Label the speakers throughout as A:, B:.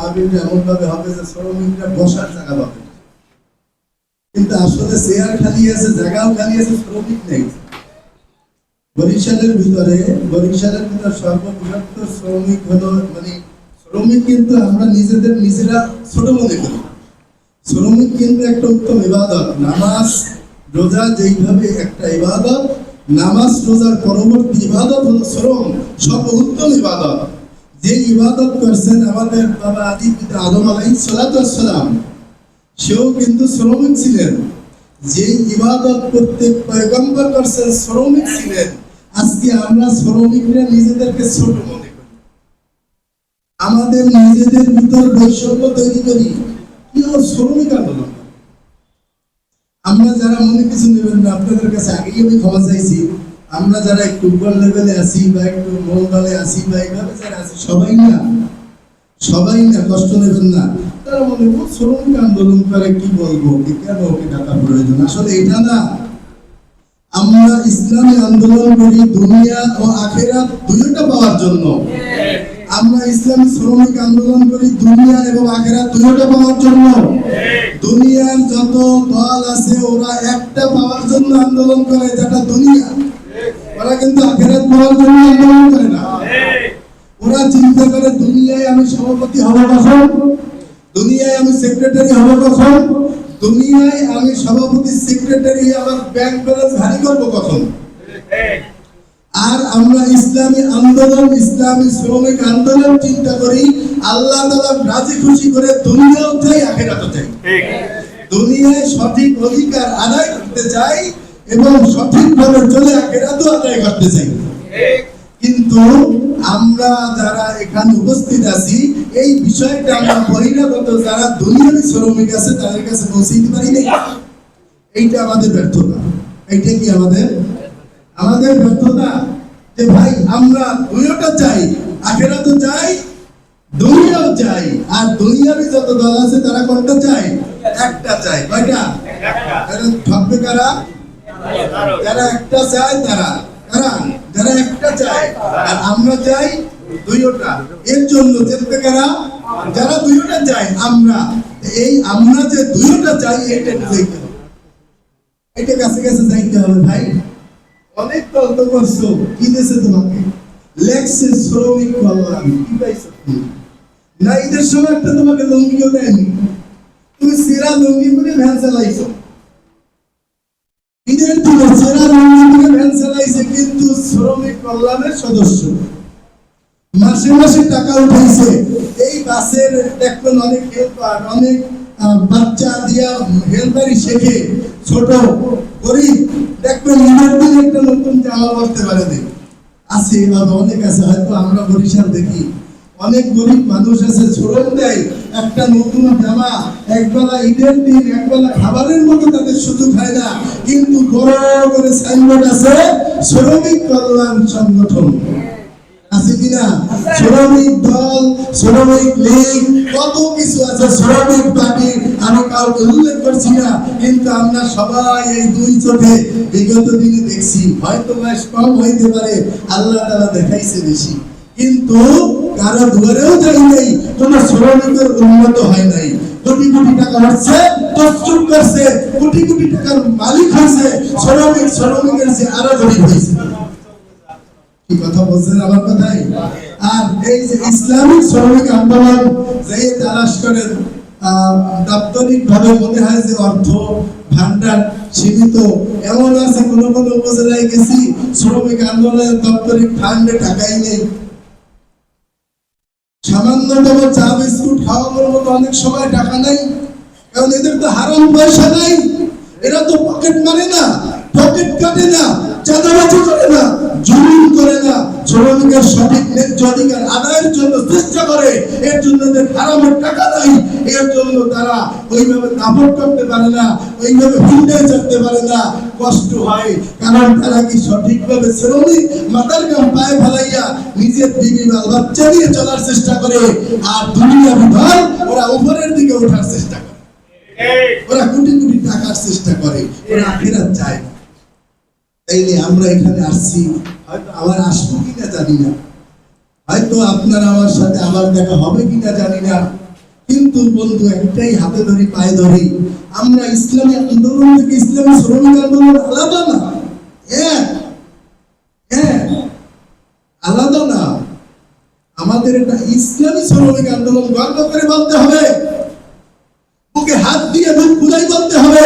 A: মাহবিল এমন ভাবে হবে যে শ্রমিকরা বসার জায়গা পাবে কিন্তু আসলে চেয়ার খালি আছে, জায়গাও খালি আছে, শ্রমিক নেই। বরিশালের ভিতরে বরিশালের ভিতরে সর্ববৃহত্তর শ্রমিক হলো মানে শ্রমিক কিন্তু আমরা নিজেদের নিজেরা ছোট মনে করি। শ্রমিক কিন্তু একটা উত্তম ইবাদত। নামাজ, রোজা যেইভাবে একটা ইবাদত, নামাজ, রোজার পরবর্তী ইবাদত হলো শ্রম। সব উত্তম ইবাদত। যে ইবাদত করছেন আমাদের বাবা আদি পিতা আদম আলাইহিস সালাতু ওয়াস সালাম, সেও কিন্তু শ্রমিক ছিলেন। যে ইবাদত প্রত্যেক পয়গম্বর করছেন শ্রমিক ছিলেন, আজকে আমরা শ্রমিকরা নিজেদেরকে ছোট মনে করি। আমাদের নিজেদের ভিতর বৈষম্য তৈরি করি কি শ্রমিক আন্দোলন। আমরা যারা মনে কিছু নেবেন না, আপনাদের কাছে আগেই আমি ক্ষমা চাইছি। আমরা যারা উপর লেভেলে আছি বা একটু মহলে আছি বা এইভাবে যারা আছি, সবাই না সবাই না কষ্ট নেবেন না। তারা মনে করুন শ্রমিক আন্দোলন করে কি বলব? কি কেন ওকে ডাকা প্রয়োজন? আসলে এটা না। আমরা ইসলামী আন্দোলন করি দুনিয়া ও আখেরাত দুইটা পাওয়ার জন্য। আমরা ইসলামী শ্রমিক আন্দোলন করি দুনিয়া এবং আখেরাত দুইটা পাওয়ার জন্য। দুনিয়ার যত দল আছে, ওরা একটা পাওয়ার জন্য আন্দোলন করে, যেটা দুনিয়া। ওরা কিন্তু আখেরাত পাওয়ার জন্য আন্দোলন করে না। ওরা চিন্তা করে দুনিয়ায় আমি সভাপতি হব কখন? দুনিয়ায় আমি সেক্রেটারি হব কখন? দুনিয়ায় আমি সভাপতি সেক্রেটারি আমার ব্যাংক ব্যালেন্স ভারী করব কখন? আর আমরা ইসলামী আন্দোলন ইসলামী শ্রমিক আন্দোলন চিন্তা করি আল্লাহ তাআলা রাজি খুশি করে দুনিয়াও চাই আখেরাতও চাই দুনিয়ায় সঠিক অধিকার আদায় করতে চাই এবং সঠিকভাবে চলে আখেরাতও আদায় করতে চাই। কিন্তু আমরা যারা এখানে উপস্থিত আছি এই বিষয়টা আমরা বহিরাগত যারা দুনিয়াবী শ্রমিক আছে তাদের কাছে পৌঁছাইতে পারি নাই। এইটা আমাদের ব্যর্থতা। এইটা কি আমাদের? আমাদের ব্যর্থতা যে ভাই আমরা দুইটা চাই আখেরাতও চাই দুনিয়াও চাই। আর দুনিয়াবী যত দল আছে তারা কোনটা চাই একটা চাই কয়টা? কারণ ঠকবে কারা? যারা একটা চায় তারা কারা যারা একটা চায়, আর আমরা চাই দুইটা। এর জন্য যেতে কারা যারা দুইটা চাই আমরা। এই আমরা যে দুইটা চাই, এটা বুঝাইতে হবে। এটা কাছে কাছে যাইতে হবে, ভাই। অনেক তর্ক করছ, কি দেশে তোমাকে? লেখছে শ্রমিক কল্যাণ কি পাইছো? না ঈদের সময় একটা তোমাকে লঙ্গিও দেয়নি তুমি সেরা লঙ্গি করে ভ্যান চালাইছো। কল্যাণের সদস্য। মাসে মাসে টাকা উঠাইছে। এই বাসের দেখবেন অনেক হেল্পার অনেক বাচ্চা দিয়া হেল্পারি শেখে। ছোট, গরিব, দেখবেন ঈদের দিন একটা নতুন জামা পরতে পারে আছে এবার অনেক আছে, হয়তো আমরা বরিশাল দেখি। অনেক গরিব মানুষ আছে শ্রম দেয়। একটা নতুন জামা, একবেলা ঈদের দিন, একবেলা খাবারের মতো তাদের সুযোগ হয় না। কিন্তু বড় করে সাইনবোর্ড আছে, শ্রমিক কল্যাণ সংগঠন। আছে কিনা শ্রমিক দল, শ্রমিক লীগ, কত কিছু আছে, শ্রমিক পার্টি। আমি কাউকে উল্লেখ করছি না, কিন্তু আমরা সবাই এই দুই চোখে বিগত দিনে দেখছি। হয়তো বয়স কম হইতে পারে, আল্লাহ তারা দেখাইছে বেশি। কিন্তু কারও দুয়ারেও যাই নাই। কোন শ্রমিকের উন্নত হয় নাই। কোটি কোটি টাকা হচ্ছে তসচুপ করছে, কোটি কোটি টাকার মালিক হয়েছে, শ্রমিক, শ্রমিকের যে আরও গরিব হয়েছে। কি কথা বলছেন আমার কথাই আর এই যে ইসলামিক শ্রমিক আন্দোলন দাপ্তরিক ভাবে মনে হয় যে অর্থ ভান্ডার সীমিত, এমন আছে কোন কোন উপজেলায় গেছি, শ্রমিক আন্দোলনের দাপ্তরিক ফান্ডে টাকাই নেই। সামান্যতম চা বিস্কুট খাওয়ানোর মতো অনেক সময় টাকা নাই। কারণ এদের তো হারাম পয়সা নাই। এরা তো পকেট মারে না পকেট কাটে না, চাঁদাবাজি করে না, জুলুম করে না। শ্রমিকের সঠিক ন্যায্য অধিকার আদায়ের জন্য চেষ্টা করে, এর জন্য এদের হারামের টাকা নাই, এর জন্য তারা ওইভাবে কাপড় করতে পারে না, ওইভাবে হুন্ডায় চড়তে পারে না। কষ্ট হয়, কারণ তারা কি সঠিকভাবে শ্রমিক? মাথার গাম পায়ে ফেলাইয়া নিজের বিবি বা বাচ্চা নিয়ে চলার চেষ্টা করে, আর দুনিয়া বিধর ওরা উপরের দিকে ওঠার চেষ্টা করে। ওরা কোটি কোটি টাকার চেষ্টা করে, ওরা আখেরাত চায় তাইলে আমরা এখানে আসছি। হয়তো আবার আসব কিনা জানি না। হয়তো আপনার আমার সাথে আবার দেখা হবে কিনা জানি না। কিন্তু বন্ধু একটাই হাতে ধরি পায়ে ধরি। আমরা ইসলামী আন্দোলন থেকে ইসলামী শ্রমিক আন্দোলন আলাদা না। এক আলাদা না। আমাদের এটা ইসলামী শ্রমিক আন্দোলন গর্ব করে বলতে হবে। বুকে হাত দিয়ে বুক খুদাই বলতে হবে।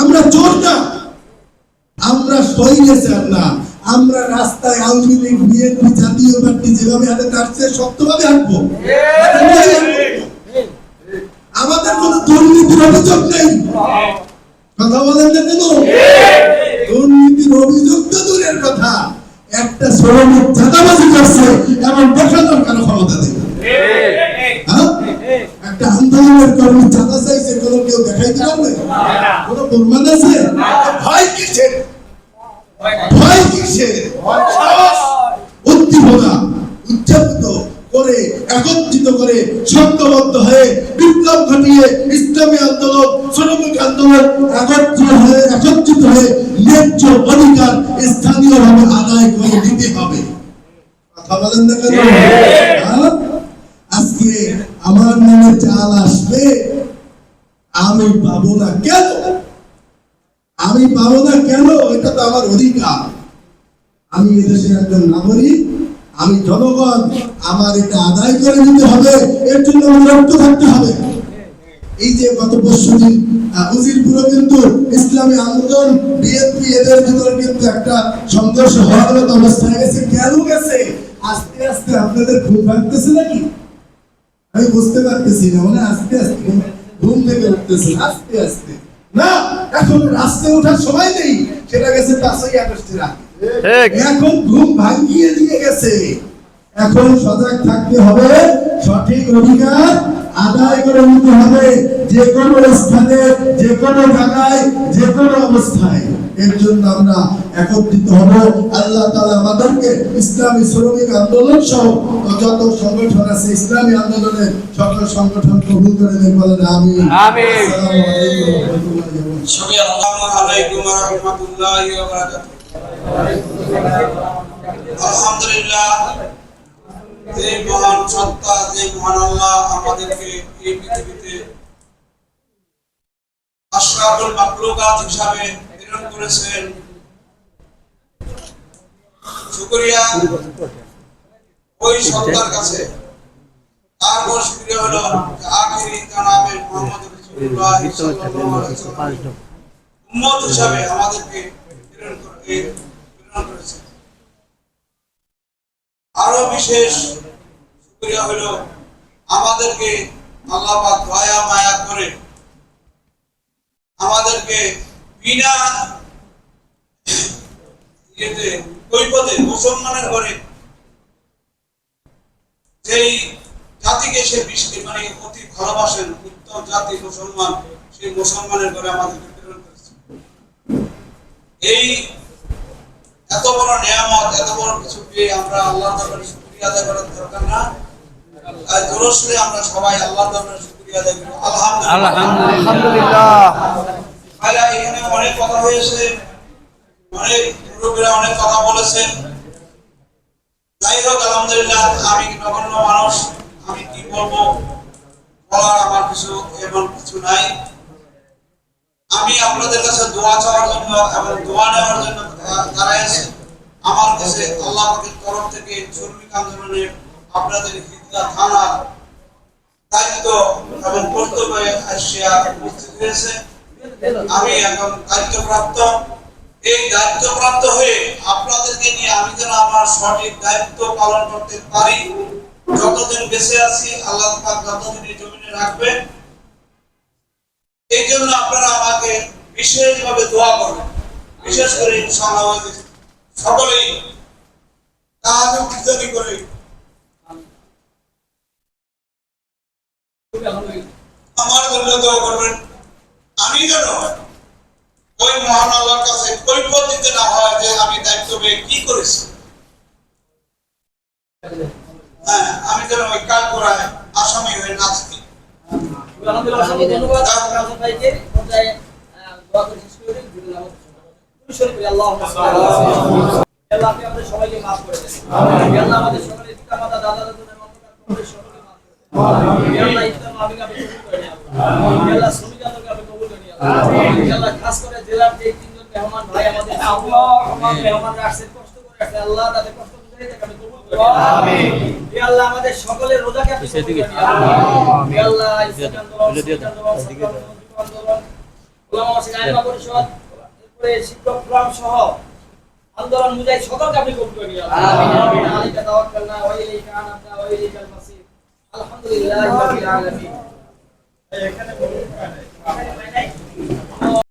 A: আমরা চোর না। আমরা স্বৈরাচার না। আমরা রাস্তায় Awami League, BNP, Jatiya Party যেভাবে হাতে কাটছে, শক্তভাবে হাঁটবো। আমাদের কোনো দুর্নীতির অভিযোগ নেই। কথা বলেন না কেন? দুর্নীতির অভিযোগ তো দূরের কথা। একটা শ্রমিক চাঁদাবাজি করছে, এমন দেখানোর কারও ক্ষমতা নেই। হ্যাঁ? একটা আন্দোলনের কর্মী চাঁদা চাইছে, কোনো কেউ দেখাইতে পারবে? কোনো প্রমাণ আছে? ভয় কিসের? কিসের উদ্দীপনা উচ্চাপিত করে একত্রিত করে সংঘবদ্ধ হয়ে বিপ্লব ঘটিয়ে ইসলামী আন্দোলন শ্রমিক আন্দোলন একত্রিত হয়ে একত্রিত হয়ে ন্যায্য অধিকার স্থানীয়ভাবে আদায় করে নিতে হবে। কথা বলেন না কেন? হ্যাঁ? আজকে আমার নামে চাল আসবে আমি পাবো না কেন? আমি পাবো না কেন? এটা তো আমার অধিকার। আমি এদেশের একজন নাগরিক, আমি জনগণ, আমার এটা আদায় করে নিতে হবে, এর জন্য আমার থাকতে হবে। এই যে গত পরশু দিন উজিরপুরে কিন্তু ইসলামী আন্দোলন, বিএনপি এদের ভিতরে কিন্তু একটা সংঘর্ষ হওয়ার মতো অবস্থায় গেছে, কেন গেছে? আস্তে আস্তে আপনাদের ঘুম ভাঙতেছে নাকি? আমি বুঝতে পারতেছি না মানে আস্তে আস্তে ঘুম- থেকে উঠতেছে, আস্তে আস্তে। না, এখন রাস্তায় ওঠার সময় নেই, সেটা গেছে পাঁচই আগস্টের আগে। এখন ঘুম ভাঙিয়ে দিয়ে গেছে। এখন সজাগ থাকতে হবে সঠিক অধিকার আদায় করে নিতে হবে যে কোনো স্থানে যে কোনো জায়গায় যে কোনো অবস্থায়। এর জন্য আমরা একত্রিত হব। আল্লাহ তাআলা আমাদেরকে ইসলামী শ্রমিক আন্দোলন সহ যত সংগঠন আছে ইসলামী আন্দোলনের সকল সংগঠন কবুল করে নেন বলেন আমিন। আসসালামু আলাইকুম। ওয়া রাহমাতুল্লাহি ওয়া বারাকাতুহু।
B: আমাদেরকে ওই সত্তার কাছে। ওয়াসাল্লাম। উম্মত হিসাবে আমাদেরকে আরও বিশেষ শুকরিয়া হলো আমাদেরকে আল্লাহ দয়া, মায়া করে। আমাদেরকে বিনা কৈপদে মুসলমানের ঘরে যেই জাতিকে সে বৃষ্টি মানে অতি ভালোবাসেন, উত্তম জাতি, মুসলমান, সেই মুসলমানের ঘরে আমাদেরকে প্রেরণ করেছে। এই এত বড় নিয়ামত এত বড় কিছু পেয়ে আমরা আল্লাহ দরবারে শুকরিয়া আদায় করার দরকার না। আর জোরসরে আমরা সবাই আল্লাহ দরবারে শুকরিয়া আদায় করি। আলহামদুলিল্লাহ।
C: আলহামদুলিল্লাহ।
B: ভাইরা এখানে অনেক কথা হয়েছে। অনেক মুরব্বীরা অনেক কথা বলেছেন। যাই হোক আলহামদুলিল্লাহ আমি নগণ্য মানুষ। আমি কি বলব? বলার আমার কিছু এমন কিছু নাই। আমি আপনাদের কাছে দোয়া চাওয়ার জন্য এবং দোয়া নেওয়ার জন্য দা- দাঁড়াইছি আমার কাছে আল্লাহ পাকের তরফ থেকে শ্রমিক আন্দোলনের আপনাদের হিজলা থানা দায়িত্ব এবং কর্তব্যে আসিয়া উপস্থিত হয়েছে। আমি এখন দায়িত্বপ্রাপ্ত। এই দায়িত্বপ্রাপ্ত হয়ে আপনাদেরকে নিয়ে আমি যেন আমার সঠিক দায়িত্ব পালন করতে পারি, যতদিন বেঁচে আছি, আল্লাহ পাক এই জমিনে রাখবেন এই জন্য আপনারা আমাকে বিশেষভাবে দোয়া করবেন। বিশেষ করে ইনশাআল্লাহ সকলেই ইত্যাদি করে। আমার জন্য দোয়া করবেন। আমি যেন ওই মহান আল্লাহর কাছে কৈফত দিতে না হয় যে আমি দায়িত্ব পেয়ে কি করেছি। হ্যাঁ আমি যেন ওই কাজ করায় আসামি হয়ে নাচতি
D: আলহামদুলিল্লাহ ধন্যবাদ। ভাইকে দোয়া করে শেষ করে দিন দুটো নামাজ শুরু করি আল্লাহ আল্লাহ আপনি আমাদের সবাইকে মাফ করে দেন আল্লাহ আমাদের সকলের পিতামাতা দাদা দাদু সকলকে মাফ করে দেন আল্লাহ ইসলাম আমিকে আপনি কবুল করে নিন আল্লাহ আল্লাহ শ্রমিক আন্দোলনকে আপনি কবুল করে নিন আল্লাহ আল্লাহ খাস করে জেলার যে তিনজন মেহমান ভাই আমাদের আল্লাহ আমার মেহমানরা আসছেন কষ্ট করে আসছে আল্লাহ তাদের কষ্ট বুঝে দিতে আপনি কবুল করে আমিন। হে আল্লাহ আমাদের সকলের রোজাকে আপনি কবুল করে নিন আমিন হে আল্লাহ ইসলাম আন্দোলন আন্দোলন পরিষদ এরপরে শিক্ষক ফোরাম সহ আন্দোলন মুজাহিদ সকলকে আপনি কবুল করে নিন আমিন আলাইকা তাওয়াক্কালনা ওয়া ইলাইকা আনাবনা ওয়া ইলাইকাল মাসির আলহামদুলিল্লাহি রাব্বিল আলামিন। এখানে বলুন।